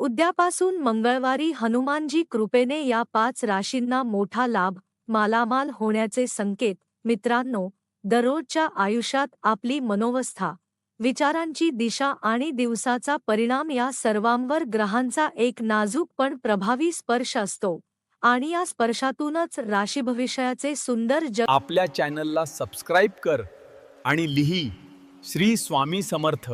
उद्यापासून मंगळवारी हनुमानजी कृपेने या पाच राशींना मोठा लाभ मालामाल होण्याचे संकेत मित्रांनो दररोजच्या आयुष्यात आपली मनोवस्था विचारांची दिशा आणि दिवसाचा परिणाम या सर्वांवर ग्रहांचा एक नाजूक पण प्रभावी स्पर्श असतो. आणि या स्पर्शातूनच राशीभविष्याचे सुंदर जग आपल्या चॅनलला सबस्क्राईब कर आणि लिही श्री स्वामी समर्थ.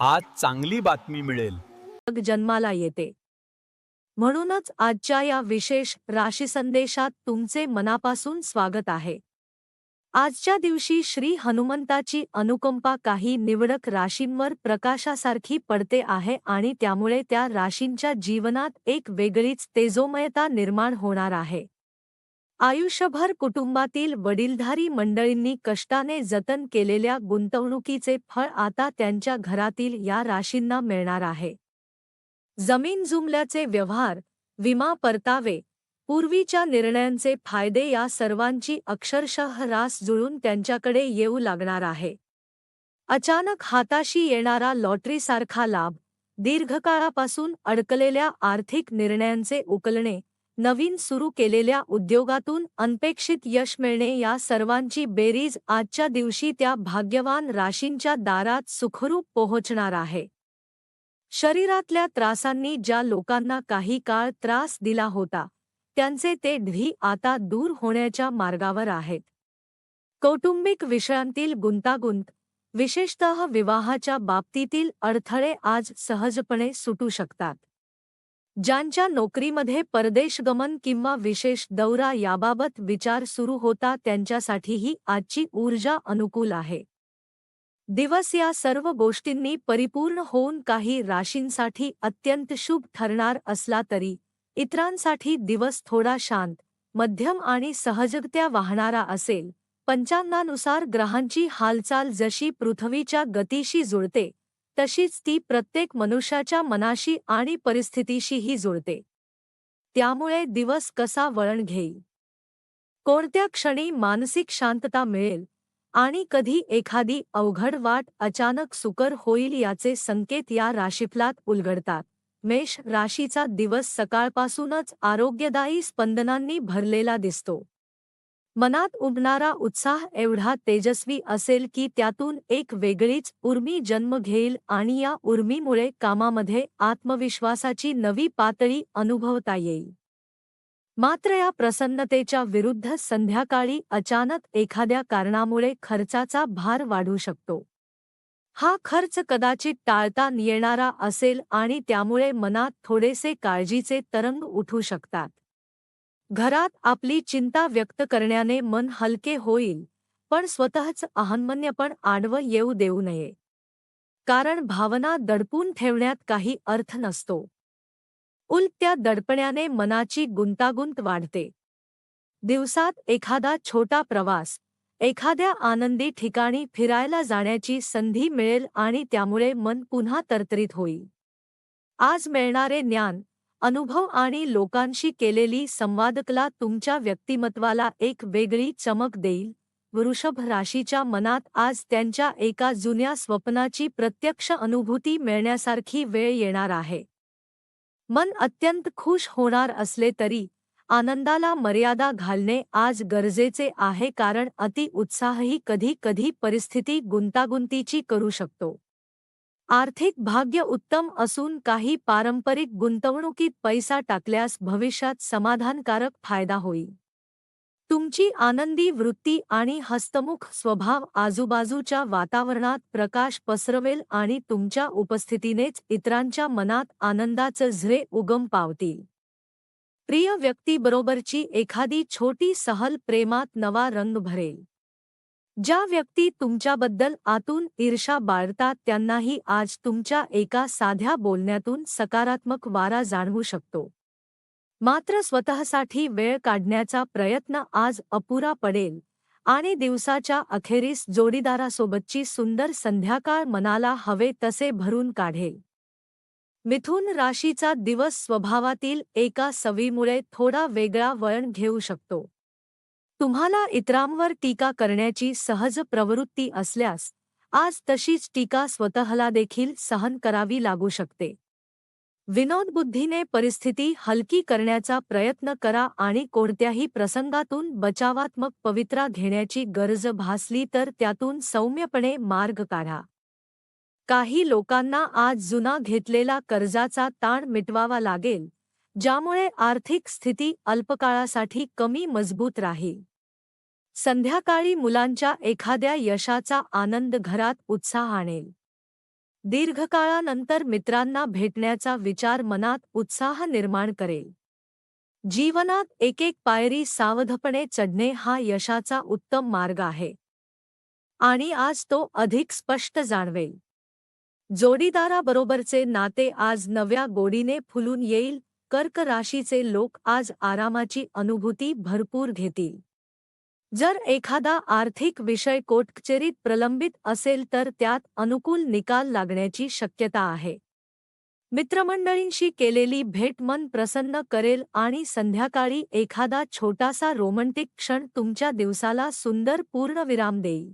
आज चांगली बातमी मिळेल. जग जन्माला येते. म्हणूनच आजच्या या विशेष राशी संदेशात तुमचे मनापासून स्वागत आहे. आजच्या दिवशी श्री हनुमंताची अनुकंपा काही निवडक राशींवर प्रकाशासारखी पडते आहे आणि त्यामुळे त्या राशींच्या जीवनात एक वेगळीच तेजोमयता निर्माण होणार आहे. आयुष्यभर कुटुंबातील वडीलधारी मंडळींनी कष्टाने जतन केलेल्या गुंतवणुकीचे फळ आता त्यांच्या घरातील या राशींना मिळणार आहे. जमीन जुमल्याचे व्यवहार विमा परतावे पूर्वीच्या निर्णयांचे फायदे या सर्वांची अक्षरशः रास जुळून त्यांच्याकडे येऊ लागणार आहे. अचानक हाताशी येणारा लॉटरीसारखा लाभ दीर्घकाळापासून अडकलेल्या आर्थिक निर्णयांचे उकलणे नवीन सुरू केलेल्या उद्योगातून अनपेक्षित यश मिळणे या सर्वांची बेरीज आजच्या दिवशी त्या भाग्यवान राशींच्या दारात सुखरूप पोहोचणार आहे. शरीरातल्या त्रासांनी ज्या लोकांना काही काळ त्रास दिला होता त्यांचे ते ढी आता दूर होण्याच्या मार्गावर आहेत. कौटुंबिक विषयांतील गुंतागुंत विशेषतः विवाहाच्या बाबतीतील अडथळे आज सहजपणे सुटू शकतात. ज्यांच्या नोकरीमध्ये परदेशगमन किंवा विशेष दौरा याबाबत विचार सुरू होता त्यांच्यासाठीही आजची ऊर्जा अनुकूल आहे. दिवस या सर्व गोष्टींनी परिपूर्ण होऊन काही राशींसाठी अत्यंत शुभ ठरणार असला तरी इतरांसाठी दिवस थोडा शांत मध्यम आणि सहजगत्या वाहणारा असेल. पंचांगानुसार ग्रहांची हालचाल जशी पृथ्वीच्या गतीशी जुळते तशीच ती प्रत्येक मनुष्याच्या मनाशी आणि परिस्थितीशीही जुळते. त्यामुळे दिवस कसा वळण घेईल? कोणत्या क्षणी मानसिक शांतता मिळेल? आणि कधी एखादी अवघड वाट अचानक सुकर होईल याचे संकेत या राशीफलात उलगडतात. मेष राशीचा दिवस सकाळपासूनच आरोग्यदायी स्पंदनांनी भरलेला दिसतो. मनात उमणारा उत्साह एवढा तेजस्वी असेल की त्यातून एक वेगळीच उर्मी जन्म घेईल आणि या उर्मीमुळे कामामध्ये आत्मविश्वासाची नवी पातळी अनुभवता येईल. मात्र या प्रसन्नतेच्या विरुद्ध संध्याकाळी अचानक एखाद्या कारणामुळे खर्चाचा भार वाढू शकतो. हा खर्च कदाचित टाळता येणारा असेल आणि त्यामुळे मनात थोडेसे काळजीचे तरंग उठू शकतात. घरात आपली चिंता व्यक्त करण्याने मन हलके होईल पण स्वतःच अहन्मन्यपण आडवं येऊ देऊ नये. कारण भावना दडपून ठेवण्यात काही अर्थ नसतो. उलट्या दडपण्याने मनाची गुंतागुंत वाढते. दिवसात एखादा छोटा प्रवास एखाद्या आनंदी ठिकाणी फिरायला जाण्याची संधी मिळेल आणि त्यामुळे मन पुन्हा तरतरीत होईल. आज मिळणारे ज्ञान अनुभव आणि लोकांशी केलेली संवादकला तुमच्या व्यक्तिमत्वाला एक वेगळी चमक देईल. वृषभ राशीच्या मनात आज त्यांच्या एका जुन्या स्वप्नाची प्रत्यक्ष अनुभूती मिळण्यासारखी वेळ येणार आहे. मन अत्यंत खुश होणार असले तरी आनंदाला मर्यादा घालणे आज गरजेचे आहे कारण अति उत्साहही कधी कधी परिस्थिती गुंतागुंतीची करू शकतो. आर्थिक भाग्य उत्तम असून काही पारंपरिक गुंतवणुकीत पैसा टाकल्यास भविष्यात समाधानकारक फायदा होईल. तुमची आनंदी वृत्ती आणि हस्तमुख स्वभाव आजूबाजूच्या वातावरणात प्रकाश पसरवेल आणि तुमच्या उपस्थितीनेच इतरांच्या मनात आनंदाचं झरे उगम पावतील. प्रिय व्यक्तीबरोबरची एखादी छोटी सहल प्रेमात नवा रंग भरेल. ज्या व्यक्ती तुमच्याबद्दल आतून ईर्षा बाळतात त्यांनाही आज तुमच्या एका साध्या बोलण्यातून सकारात्मक वारा जाणवू शकतो. मात्र स्वतःसाठी वेळ काढण्याचा प्रयत्न आज अपुरा पडेल. आणि दिवसाच्या अखेरीस जोडीदारासोबतची सुंदर संध्याकाळ मनाला हवे तसे भरून काढेल. मिथुन राशीचा दिवस स्वभावातील एका सवीमुळे थोडा वेगळा वळण घेऊ शकतो. तुम्हाला इतरांवर टीका करण्याची सहज प्रवृत्ती असल्यास आज तशीच टीका स्वतःला देखील सहन करावी लागू शकते. विनोदबुद्धीने परिस्थिती हलकी करण्याचा प्रयत्न करा आणि कोणत्याही प्रसंगातून बचावात्मक पवित्रा घेण्याची गरज भासली तर त्यातून सौम्यपणे मार्ग काढा. काही लोकांना आज जुना घेतलेला कर्जाचा ताण मिटवावा लागेल ज्यामुळे आर्थिक स्थिती अल्पकाळासाठी कमी मजबूत राहील. संध्याकाळी मुलांच्या एखाद्या यशाचा आनंद घरात उत्साह आणेल. दीर्घकाळानंतर मित्रांना भेटण्याचा विचार मनात उत्साह निर्माण करेल. जीवनात एक एक पायरी सावधपणे चढणे हा यशाचा उत्तम मार्ग आहे. आणि आज तो अधिक स्पष्ट जाणवेल. जोडीदाराबरोबरचे नाते आज नव्या गोडीने फुलून येईल कर्क राशीचे लोक आज आरामाची अनुभूती भरपूर घेतील. जर एखादा आर्थिक विषय कोटकचेरीत प्रलंबित असेल तर त्यात अनुकूल निकाल लागण्याची शक्यता आहे. मित्रमंडळींशी केलेली भेट मन प्रसन्न करेल आणि संध्याकाळी एखादा छोटासा रोमंटिक क्षण तुमच्या दिवसाला सुंदर पूर्णविराम देईल.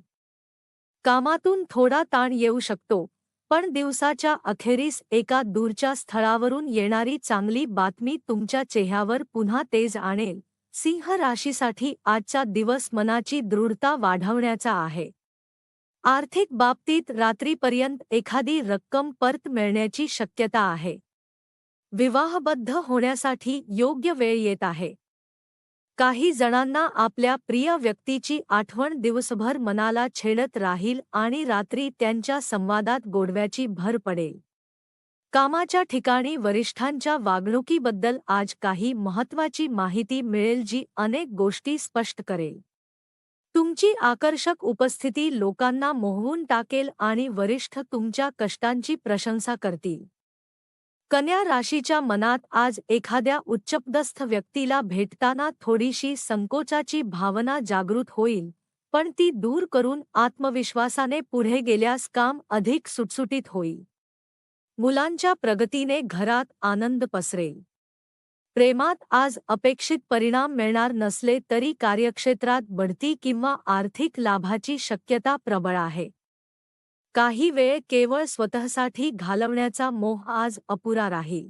कामातून थोडा ताण येऊ शकतो पण दिवसाच्या अखेरीस एका दूरच्या स्थळावरून येणारी चांगली बातमी तुमच्या चेहऱ्यावर पुन्हा तेज आणेल. सिंह राशीसाठी आजचा दिवस मनाची दृढता वाढवण्याचा आहे. आर्थिक बाबतीत रात्रीपर्यंत एखादी रक्कम परत मिळण्याची शक्यता आहे. विवाहबद्ध होण्यासाठी योग्य वेळ येत आहे. काही जणांना आपल्या प्रिय व्यक्तीची आठवण दिवसभर मनाला छेडत राहील आणि रात्री त्यांच्या संवादात गोडव्याची भर पडेल. कामाच्या ठिकाणी वरिष्ठांच्या वागणुकीबद्दल आज काही महत्त्वाची माहिती मिळेल जी अनेक गोष्टी स्पष्ट करेल. तुमची आकर्षक उपस्थिती लोकांना मोहवून टाकेल आणि वरिष्ठ तुमच्या कष्टांची प्रशंसा करतील. कन्या राशीच्या मनात आज एखाद्या उच्चपदस्थ व्यक्तीला भेटताना थोडीशी संकोचाची भावना जागृत होईल पण ती दूर करून आत्मविश्वासाने पुढे गेल्यास काम अधिक सुटसुटीत होईल. मुलांच्या प्रगतीने घरात आनंद पसरेल. प्रेमात आज अपेक्षित परिणाम मिळणार नसले तरी कार्यक्षेत्रात बढती किंवा आर्थिक लाभाची शक्यता प्रबळ आहे. काही वेळ केवळ स्वतःसाठी घालवण्याचा मोह आज अपुरा राहील.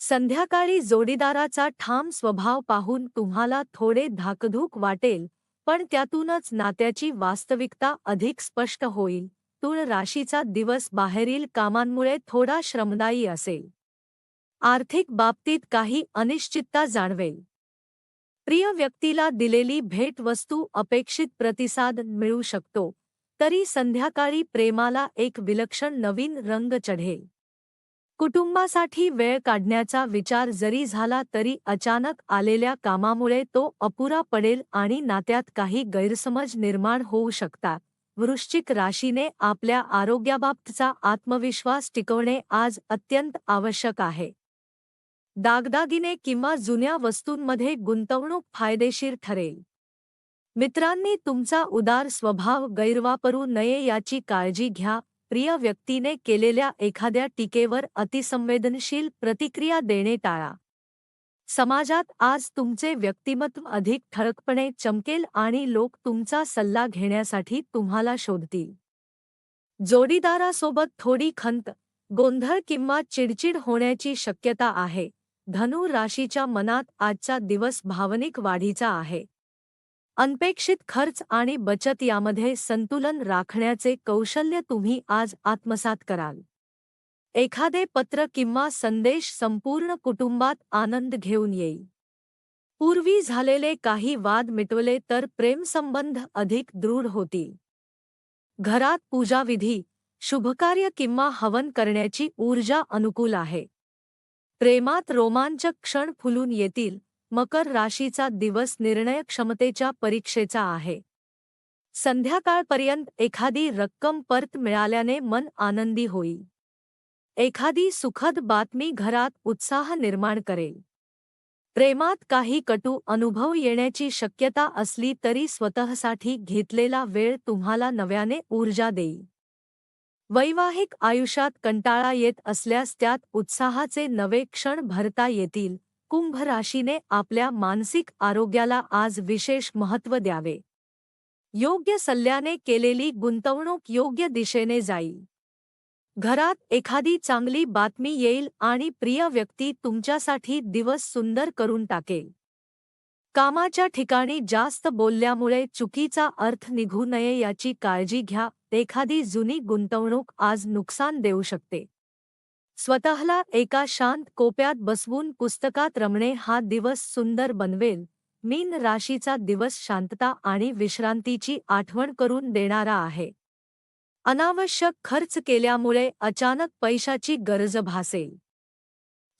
संध्याकाळी जोडीदाराचा ठाम स्वभाव पाहून तुम्हाला थोडे धाकधूक वाटेल पण त्यातूनच नात्याची वास्तविकता अधिक स्पष्ट होईल. तुळ राशीचा दिवस बाहेरील कामांमुळे थोडा श्रमदायी असेल. आर्थिक बाबतीत काही अनिश्चितता जाणवेल. प्रिय व्यक्तीला दिलेली भेटवस्तू अपेक्षित प्रतिसाद मिळू शकतो तरी संध्याकाळी प्रेमाला एक विलक्षण नवीन रंग चढेल. कुटुंबासाठी वेळ काढण्याचा विचार जरी झाला तरी अचानक आलेल्या कामामुळे तो अपुरा पडेल आणि नात्यात काही गैरसमज निर्माण होऊ शकतात. वृश्चिक राशीने आपल्या आरोग्याबाबतचा आत्मविश्वास टिकवणे आज अत्यंत आवश्यक आहे. दागदागिने किंवा जुन्या वस्तूंमध्ये गुंतवणूक फायदेशीर ठरेल. मित्रांनी तुमचा उदार स्वभाव गैरवापरू नये याची काळजी घ्या. प्रिय व्यक्तीने केलेल्या एखाद्या टीकेवर अतिसंवेदनशील प्रतिक्रिया देणे टाळा. समाजात आज तुमचे व्यक्तिमत्व अधिक ठळकपणे चमकेल आणि लोक तुमचा सल्ला घेण्यासाठी तुम्हाला शोधतील. जोडीदारासोबत थोडी खंत गोंधळ किंवा चिडचिड होण्याची शक्यता आहे. धनु राशीच्या मनात आजचा दिवस भावनिक वाढीचा आहे. अनपेक्षित खर्च आणि बचत यामध्ये संतुलन राखण्याचे कौशल्य तुम्ही आज आत्मसात कराल. एखादे पत्र किंवा संदेश संपूर्ण कुटुंबात आनंद घेऊन येईल. पूर्वी झालेले काही वाद मिटवले तर प्रेमसंबंध अधिक दृढ होतील. घरात पूजाविधी शुभकार्य किंवा हवन करण्याची ऊर्जा अनुकूल आहे. प्रेमात रोमांचक क्षण फुलून येतील मकर राशीचा दिवस निर्णय क्षमतेच्या परीक्षेचा आहे. संध्याकाळपर्यंत एखादी रक्कम परत मिळाल्याने मन आनंदी होईल. एखादी सुखद बातमी घरात उत्साह निर्माण करेल. प्रेमात काही कटू अनुभव येण्याची शक्यता असली तरी स्वतःसाठी घेतलेला वेळ तुम्हाला नव्याने ऊर्जा देईल. वैवाहिक आयुष्यात कंटाळा येत असल्यास त्यात उत्साहाचे नवे क्षण भरता येतील. कुंभ राशीने आपल्या मानसिक आरोग्याला आज विशेष महत्त्व द्यावे. योग्य सल्ल्याने केलेली गुंतवणूक योग्य दिशेने जाईल. घरात एखादी चांगली बातमी येईल आणि प्रिय व्यक्ती तुमच्यासाठी दिवस सुंदर करून टाकेल. कामाच्या ठिकाणी जास्त बोलल्यामुळे चुकीचा अर्थ निघू नये याची काळजी घ्या एखादी जुनी गुंतवणूक आज नुकसान देऊ शकते. स्वतःला एका शांत कोप्यात बसवून पुस्तकात रमणे हा दिवस सुंदर बनवेल. मीन राशीचा दिवस शांतता आणि विश्रांतीची आठवण करून देणारा आहे. अनावश्यक खर्च केल्यामुळे अचानक पैशाची गरज भासेल.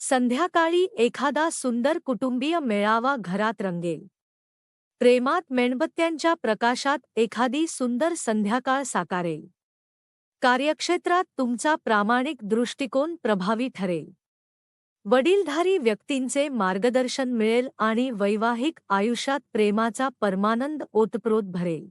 संध्याकाळी एखादा सुंदर कुटुंबीय मेळावा घरात रंगेल. प्रेमात मेणबत्त्यांच्या प्रकाशात एखादी सुंदर संध्याकाळ साकारेल. कार्यक्षेत्रात तुमचा प्रामाणिक दृष्टिकोन प्रभावी ठरेल. वडीलधारी व्यक्तींचे मार्गदर्शन मिळेल आणि वैवाहिक आयुष्यात प्रेमाचा परमानंद ओतप्रोत भरेल.